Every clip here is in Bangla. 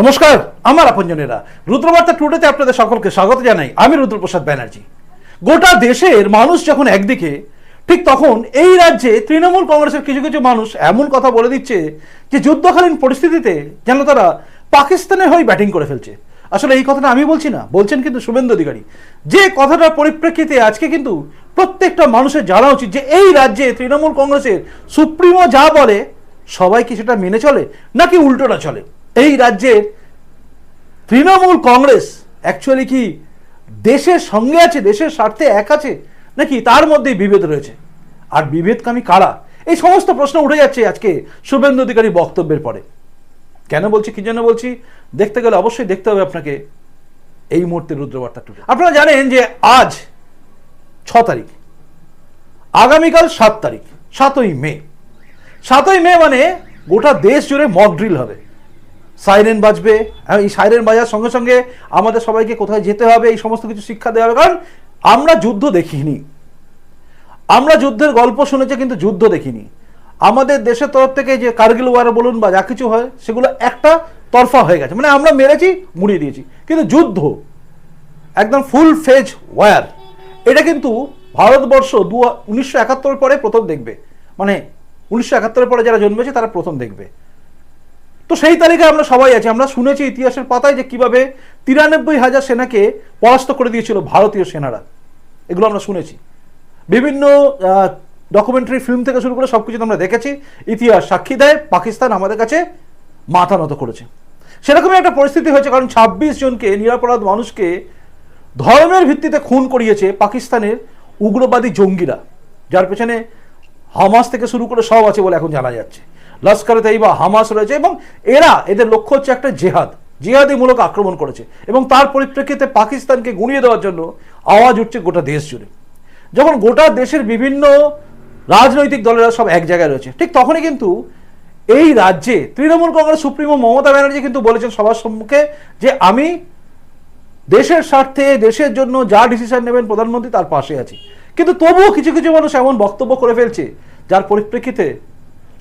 নমস্কার, আমার আপনজনেরা। রুদ্রবার্তা টুডেতে আপনাদের সকলকে স্বাগত জানাই। আমি রুদ্রপ্রসাদ ব্যানার্জি। গোটা দেশের মানুষ যখন একদিকে, ঠিক তখন এই রাজ্যে তৃণমূল কংগ্রেসের কিছু কিছু মানুষ এমন কথা বলে দিচ্ছে যে যুদ্ধকালীন পরিস্থিতিতে যেন তারা পাকিস্তানের হয়ে ব্যাটিং করে ফেলছে। আসলে এই কথাটা আমি বলছি না, বলছেন কিন্তু শুভেন্দু অধিকারী। যে কথাটার পরিপ্রেক্ষিতে আজকে কিন্তু প্রত্যেকটা মানুষের জানা উচিত যে এই রাজ্যে তৃণমূল কংগ্রেসের সুপ্রিমো যা বলে, সবাই কি সেটা মেনে চলে নাকি উল্টোটা চলে? এই রাজ্যের তৃণমূল কংগ্রেস অ্যাকচুয়ালি কি দেশের সঙ্গে আছে, দেশের স্বার্থে এক আছে, নাকি তার মধ্যেই বিভেদ রয়েছে? আর বিভেদকামী কারা? এই সমস্ত প্রশ্ন উঠে যাচ্ছে আজকে শুভেন্দু অধিকারী বক্তব্যের পরে। কেন বলছি, কি জন্য বলছি? দেখতে গেলে অবশ্যই দেখতে হবে আপনাকে এই মুহূর্তে রুদ্রবার্তা টুডে। আপনারা জানেন যে আজ ছ তারিখ, আগামীকাল সাত তারিখ, সাতই মে। সাতই মে মানে গোটা দেশ জুড়ে মক ড্রিল হবে। সাইরেন বাজবে। এই সাইরেন বাজার সঙ্গে সঙ্গে আমাদের সবাইকে কোথায় যেতে হবে, এই সমস্ত কিছু শিক্ষা দেওয়া হবে। কারণ আমরা যুদ্ধ দেখিনি। আমরা যুদ্ধের গল্প শুনেছি, কিন্তু যুদ্ধ দেখিনি। আমাদের দেশের তরফ থেকে যে কার্গিল ওয়ার বলুন বা যা কিছু হয়, সেগুলো একটা তরফা হয়ে গেছে। মানে আমরা মেরেছি, মুড়িয়ে দিয়েছি। কিন্তু যুদ্ধ, একদম ফুল ফেজ ওয়ার এটা কিন্তু ভারতবর্ষ দু, উনিশশো একাত্তর পরে প্রথম দেখবে। মানে উনিশশো একাত্তরের পরে যারা জন্মেছে, তারা প্রথম দেখবে। তো সেই তালিকায় আমরা সবাই আছি। আমরা শুনেছি ইতিহাসের পাতায় যে কীভাবে তিরানব্বই হাজার সেনাকে পরাস্ত করে দিয়েছিল ভারতীয় সেনারা। এগুলো আমরা শুনেছি। বিভিন্ন ডকুমেন্টারি ফিল্ম থেকে শুরু করে সব কিছু আমরা দেখেছি। ইতিহাস সাক্ষী দেয়, পাকিস্তান আমাদের কাছে মাথা নত করেছে। সেরকমই একটা পরিস্থিতি হয়েছে, কারণ ছাব্বিশ জনকে নিরাপরাধ মানুষকে ধর্মের ভিত্তিতে খুন করিয়েছে পাকিস্তানের উগ্রবাদী জঙ্গিরা, যার পেছনে হামাস থেকে শুরু করে সব আছে বলে এখন জানা যাচ্ছে। লস্করে তাইবা, হামাস রয়েছে এবং এরা এদের লক্ষ্য হচ্ছে একটা জেহাদ। জিহাদি মূলক আক্রমণ করেছে এবং তার পরিপ্রেক্ষিতে পাকিস্তানকে গুঁড়িয়ে দেওয়ার জন্য আওয়াজ উঠছে গোটা দেশ জুড়ে। যখন গোটা দেশের বিভিন্ন রাজনৈতিক দলেরা সব এক জায়গায় রয়েছে, ঠিক তখনই কিন্তু এই রাজ্যে তৃণমূল কংগ্রেস, সুপ্রিমো মমতা ব্যানার্জি কিন্তু বলেছেন সবার সম্মুখে যে আমি দেশের স্বার্থে, দেশের জন্য যা ডিসিশন নেবেন প্রধানমন্ত্রী তার পাশে আছি। কিন্তু তবুও কিছু কিছু মানুষ এমন বক্তব্য করে ফেলছে, যার পরিপ্রেক্ষিতে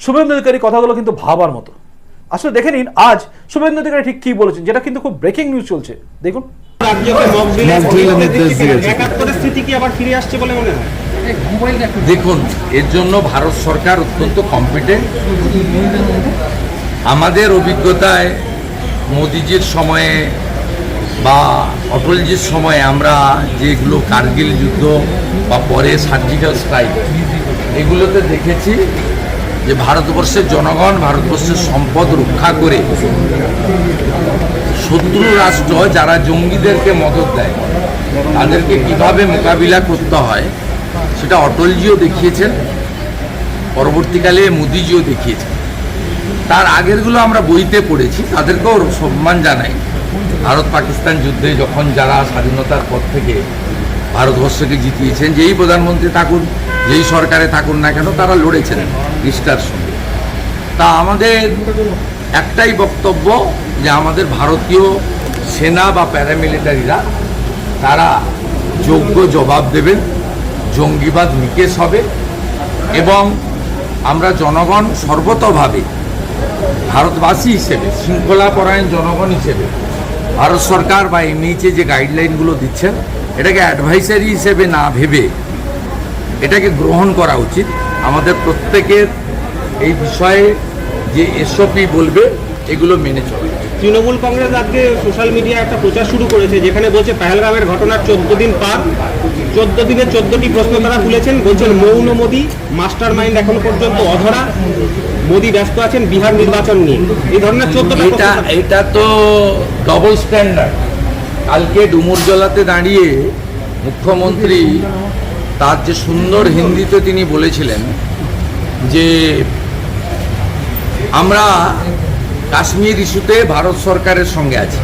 শুভেন্দু অধিকারী কথাগুলো কিন্তু ভাবার মতো। আসলে দেখে নিন আজ শুভেন্দু অধিকারী ঠিক কি বলেছেন যেটা কিন্তু খুব ব্রেকিং নিউজ চলছে। দেখুন। দেখুন এর জন্য ভারত সরকার অত্যন্ত কম্পিটেন্ট আমাদের অভিজ্ঞতায় মোদিজির সময়ে বা অটলজির সময়ে আমরা যেগুলো কার্গিল যুদ্ধ বা পরে সার্জিক্যাল স্ট্রাইক এগুলোতে দেখেছি যে ভারতবর্ষের জনগণ ভারতবর্ষের সম্পদ রক্ষা করে শত্রু রাষ্ট্র যারা জঙ্গিদেরকে মদত দেয়, তাদেরকে কীভাবে মোকাবিলা করতে হয়, সেটা অটলজিও দেখিয়েছেন, পরবর্তীকালে মোদিজিও দেখিয়েছেন। তার আগেরগুলো আমরা বইতে পড়েছি, তাদেরকেও সম্মান জানাই। ভারত পাকিস্তান যুদ্ধে যখন যারা স্বাধীনতার পর থেকে ভারতবর্ষকে জিতিয়েছেন, যেই প্রধানমন্ত্রী থাকুন যেই সরকারে থাকুন না কেন, তারা লড়েছেন নিষ্ঠার সঙ্গে। তা আমাদের একটাই বক্তব্য যে আমাদের ভারতীয় সেনা বা প্যারামিলিটারিরা, তারা যোগ্য জবাব দেবেন, জঙ্গিবাদ নিকেশ হবে এবং আমরা জনগণ সর্বতভাবে ভারতবাসী হিসেবে, শৃঙ্খলাপরায়ণ জনগণ হিসেবে, ভারত সরকার বা এমনিচে যে গাইডলাইনগুলো দিচ্ছেন, এটাকে অ্যাডভাইসারি হিসেবে না ভেবে এটাকে গ্রহণ করা উচিত। আমাদের প্রত্যেকের এই বিষয়ে যে এসওপি বলবে এগুলো মেনে চলে তৃণমূল কংগ্রেস আজকে সোশ্যাল মিডিয়ায় একটা প্রচার শুরু করেছে যেখানে বলছে পেহেলগামের ঘটনার চোদ্দ দিন পার চোদ্দ দিনে চোদ্দটি প্রশ্ন তারা তুলেছেন বলছেন মৌন মোদী মাস্টার মাইন্ড এখনও পর্যন্ত অধরা মোদী ব্যস্ত আছেন বিহার নির্বাচন নিয়ে। এই ধরনের চোদ্দটা এটা এটা তো ডবল স্ট্যান্ডার্ড কালকে ডুমুরজলাতে দাঁড়িয়ে মুখ্যমন্ত্রী তার যে সুন্দর হিন্দিতে তিনি বলেছিলেন যে আমরা কাশ্মীর ইস্যুতে ভারত সরকারের সঙ্গে আছি।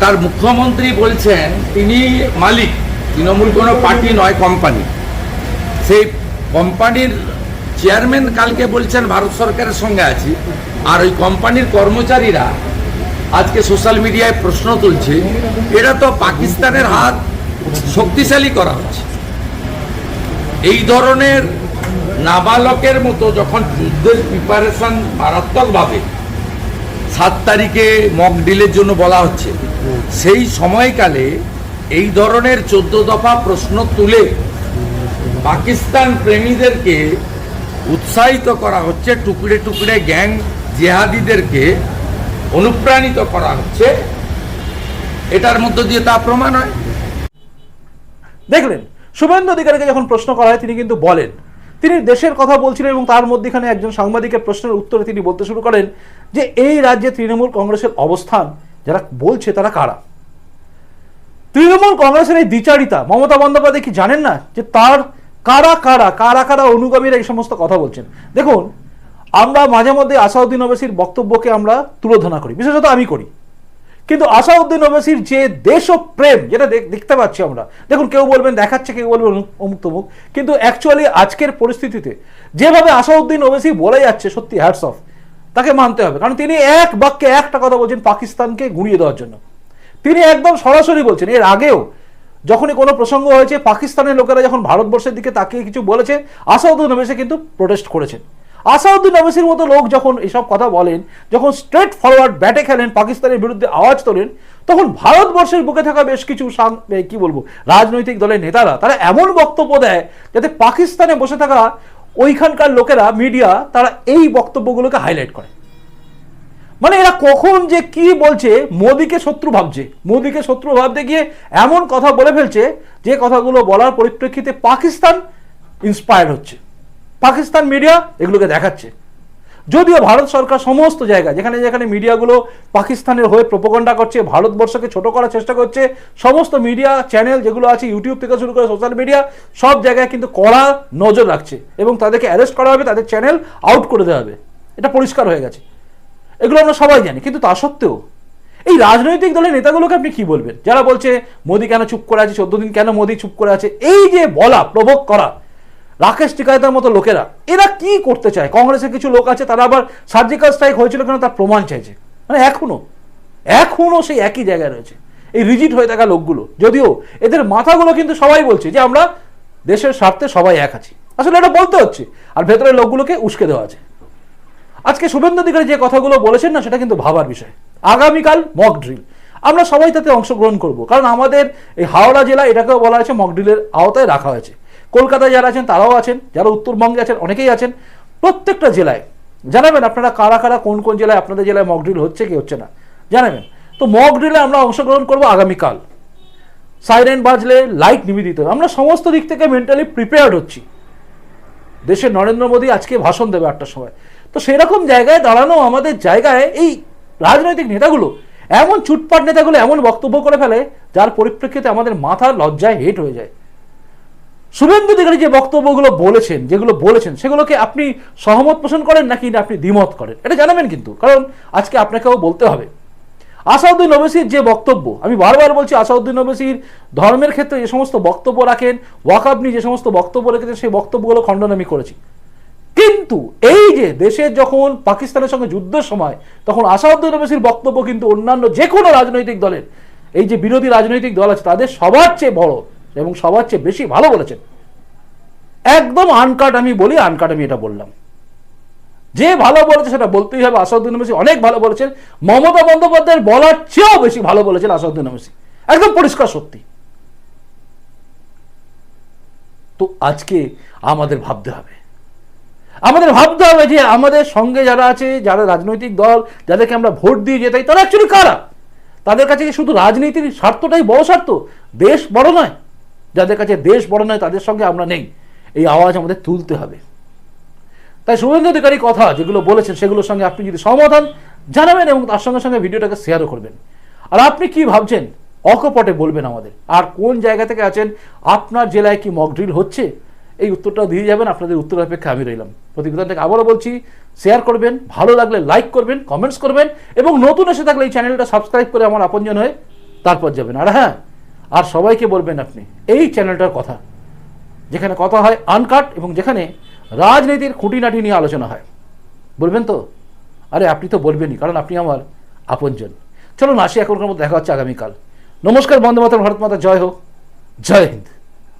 তার মুখ্যমন্ত্রী বলছেন, তিনি মালিক, তৃণমূল কোনো পার্টি নয়, কোম্পানি। সেই কোম্পানির চেয়ারম্যান কালকে বলছেন, ভারত সরকারের সঙ্গে আছি। আর ওই কোম্পানির কর্মচারীরা আজকে সোশ্যাল মিডিয়ায় প্রশ্ন তুলছে এটা তো পাকিস্তানের হাত শক্তিশালী করা হচ্ছে। এই ধরনের নাবালকের মতো যখন যুদ্ধের প্রিপারেশন মারাত্মকভাবে সাত তারিখে মক ডিলের জন্য বলা হচ্ছে, সেই সময়কালে এই ধরনের চোদ্দ দফা প্রশ্ন তুলে পাকিস্তান প্রেমীদেরকে উৎসাহিত করা হচ্ছে, টুকরে টুকরে গ্যাং জেহাদিদেরকে অনুপ্রাণিত করা হচ্ছে। এটার মধ্য দিয়ে তা প্রমাণ হয়। দেখলেন, শুভেন্দু অধিকারীকে যখন প্রশ্ন করা হয়, তিনি কিন্তু বলেন, তিনি দেশের কথা বলছিলেন এবং তার মধ্যেখানে একজন সাংবাদিকের প্রশ্নের উত্তরে তিনি বলতে শুরু করেন যে, এই রাজ্যে তৃণমূল কংগ্রেসের অবস্থান, যারা বলছে তারা কারা? তৃণমূল কংগ্রেসের এই দ্বিচারিতা, মমতা বন্দ্যোপাধ্যায় কি জানেন না যে, তার কারা কারা কারা কারা অনুগামীরা এই সমস্ত কথা বলছেন? দেখুন, আমরা মাঝে মধ্যে আসাউদ্দিন ওবেসির বক্তব্যকে আমরা তুলোধনা করি, বিশেষত আমি করি। কিন্তু আসাউদ্দিন ওবেসির যে দেশপ্রেম, যেটা দেখ- দেখতে পাচ্ছি আমরা, দেখুন, কেউ বলবেন, দেখাচ্ছে, কেউ বলবেন, অমুক তমুক, কিন্তু অ্যাকচুয়ালি আজকের পরিস্থিতিতে যেভাবে আসাউদ্দিন ওবেসি বলে যাচ্ছে, সত্যি হ্যাটস অফ তাকে মানতে হবে। কারণ তিনি এক বাক্যে একটা কথা বলছেন পাকিস্তানকে গুঁড়িয়ে দেওয়ার জন্য। তিনি একদম সরাসরি বলছেন, এর আগেও যখনই কোনো প্রসঙ্গ হয়েছে, পাকিস্তানের লোকেরা যখন ভারতবর্ষের দিকে তাকিয়ে কিছু বলেছে, আসাউদ্দিন ওবেসি কিন্তু প্রোটেস্ট করেছেন। আসাউদ্দিন ওবেসির মতো লোক যখন এসব কথা বলেন, যখন স্ট্রেট ফরওয়ার্ড ব্যাটে খেলেন, পাকিস্তানের বিরুদ্ধে আওয়াজ তোলেন, তখন ভারতবর্ষের বুকে থাকা বেশ কিছু কি বলব, রাজনৈতিক দলের নেতারা, তারা এমন বক্তব্য দেয় যাতে পাকিস্তানে বসে থাকা ওইখানকার লোকেরা মিডিয়া তারা এই বক্তব্যগুলোকে হাইলাইট করে। মানে এরা কখন যে কি বলছে, মোদিকে শত্রু ভাবছে। মোদিকে শত্রু ভাবতে গিয়ে এমন কথা বলে ফেলছে, যে কথাগুলো বলার পরিপ্রেক্ষিতে পাকিস্তান ইন্সপায়ার্ড হচ্ছে। পাকিস্তান মিডিয়া এগুলোকে দেখাচ্ছে। যদিও ভারত সরকার সমস্ত জায়গায়, যেখানে যেখানে মিডিয়াগুলো পাকিস্তানের হয়ে প্রোপাগন্ডা করছে, ভারতবর্ষকে ছোট করার চেষ্টা করছে, সমস্ত মিডিয়া চ্যানেল যেগুলো আছে ইউটিউব থেকে শুরু করে সোশ্যাল মিডিয়া সব জায়গায় কিন্তু কড়া নজর রাখছে এবং তাদেরকে অ্যারেস্ট করা হবে, তাদের চ্যানেল আউট করে দেওয়া হবে। এটা পরিষ্কার হয়ে গেছে। এগুলো আমরা সবাই জানি, কিন্তু তা সত্ত্বেও, এই রাজনৈতিক দলের নেতাগুলোকে আপনি কি বলবেন? যারা বলছে, মোদি কেন চুপ করে আছে? চোদ্দ দিন কেন মোদি চুপ করে আছে? এই যে বলা, প্রভোগ করা রাকেশ টিকায়তার মতো লোকেরা, এরা কি করতে চায়? কংগ্রেসের কিছু লোক আছে, তারা আবার সার্জিক্যাল স্ট্রাইক হয়েছিল কেন তার প্রমাণ চাইছে। মানে এখনও এখনও সেই একই জায়গায় রয়েছে। এই রিজিট হয়ে থাকা লোকগুলো, যদিও এদের মাথাগুলো কিন্তু সবাই বলছে যে আমরা দেশের স্বার্থে সবাই এক আছি। আসলে এটা বলতে হচ্ছে, আর ভেতরের লোকগুলোকে উস্কে দেওয়া আছে। আজকে শুভেন্দু অধিকারী যে কথাগুলো বলেছেন না, সেটা কিন্তু ভাবার বিষয়। আগামীকাল মক ড্রিল আমরা সবাই তাতে অংশগ্রহণ করব, কারণ আমাদের এই হাওড়া জেলা এটাকেও বলা হয়েছে মক ড্রিলের আওতায় রাখা হয়েছে। কলকাতায় যারা আছেন, তারাও আছেন, যারা উত্তরবঙ্গে আছেন, অনেকেই আছেন, প্রত্যেকটা জেলায়। জানাবেন আপনারা কারা কারা, কোন কোন জেলায়, আপনাদের জেলায় মক ড্রিল হচ্ছে কি হচ্ছে না। জানাবেন। তো মক ড্রিলে আমরা অংশগ্রহণ করব আগামীকাল। সাইরেন বাজলে লাইট নিবেদিত হবে। আমরা সমস্ত দিক থেকে মেন্টালি প্রিপেয়ার্ড হচ্ছি। দেশের নরেন্দ্র মোদী আজকে ভাষণ দেবে আটটার সময়। তো সেরকম জায়গায় দাঁড়ানো আমাদের জায়গায় এই রাজনৈতিক নেতাগুলো, এমন চুটপাট নেতাগুলো এমন বক্তব্য করে ফেলে, যার পরিপ্রেক্ষিতে আমাদের মাথা লজ্জায় হেট হয়ে যায়। শুভেন্দু অধিকারী যে বক্তব্যগুলো বলেছেন, যেগুলো বলেছেন, সেগুলোকে আপনি সহমত পোষণ করেন নাকি না আপনি দ্বিমত করেন? এটা জানাবেন কিন্তু, কারণ আজকে আপনাকেও বলতে হবে। আসাউদ্দিন ওবেসির যে বক্তব্য, আমি বারবার বলছি আসাউদ্দিন ওবেসির ধর্মের ক্ষেত্রে যে সমস্ত বক্তব্য রাখেন, ওয়াকাব নিয়ে যে সমস্ত বক্তব্য রেখেছেন, সেই বক্তব্যগুলো খণ্ডন আমি করেছি। কিন্তু এই যে দেশের যখন পাকিস্তানের সঙ্গে যুদ্ধের সময়, তখন আসাউদ্দিন ওবেসির বক্তব্য কিন্তু অন্যান্য যে কোনো রাজনৈতিক দলের, এই যে বিরোধী রাজনৈতিক দল আছে, তাদের সবার চেয়ে বড়। এবং সবার চেয়ে বেশি ভালো বলেছেন। একদম আনকাট আমি বলি আনকাট আমি এটা বললাম। যে ভালো বলেছে সেটা বলতেই হবে। আসাদুদ্দিন ওবেসি অনেক ভালো বলেছেন। মমতা বন্দ্যোপাধ্যায়ের বলার চেয়েও বেশি ভালো বলেছেন আসাদুদ্দিন ওবেসি একদম পরিষ্কার সত্যি। তো আজকে আমাদের ভাবতে হবে। আমাদের ভাবতে হবে যে আমাদের সঙ্গে যারা আছে, যারা রাজনৈতিক দল, যাদেরকে আমরা ভোট দিয়ে যেতাই, তারা অ্যাকচুয়ালি কারা? তাদের কাছে কি শুধু রাজনীতির স্বার্থটাই বড় স্বার্থ? দেশ বড় নয়। যাদের কাছে দেশ বড় নয়, তাদের সঙ্গে আমরা নেই। এই আওয়াজ আমাদের তুলতে হবে। তাই শুভেন্দু অধিকারী কথা যেগুলো বলেছেন, সেগুলোর সঙ্গে আপনি যদি সমাধান জানাবেন এবং তার সঙ্গে সঙ্গে ভিডিওটাকে শেয়ারও করবেন। আর আপনি কি ভাবছেন? অকপটে বলবেন আমাদের। আর কোন জায়গা থেকে আছেন? আপনার জেলায় কি মক ড্রিল হচ্ছে? এই উত্তরটাও দিয়ে যাবেন। আপনাদের উত্তর অপেক্ষা আমি রইলাম। প্রতিবেদনটাকে আবারও বলছি শেয়ার করবেন। ভালো লাগলে লাইক করবেন কমেন্টস করবেন এবং নতুন এসে থাকলে এই চ্যানেলটা সাবস্ক্রাইব করে আমার আপনজন হয়ে তারপর যাবেন। আর হ্যাঁ আর সবাইকে বলবেন আপনি, এই চ্যানেলটার কথা, যেখানে কথা হয় আনকাট এবং যেখানে রাজনীতির খুঁটিনাটি নিয়ে আলোচনা হয়। বলবেন তো? আরে আপনি তো বলবেনই, কারণ আপনি আমার আপনজন। চলুন আসি, এখনকার মধ্যে দেখা হচ্ছে আগামীকাল। নমস্কার বন্দে মাতরম, ভারত মাতা, জয় হোক। জয় হিন্দ।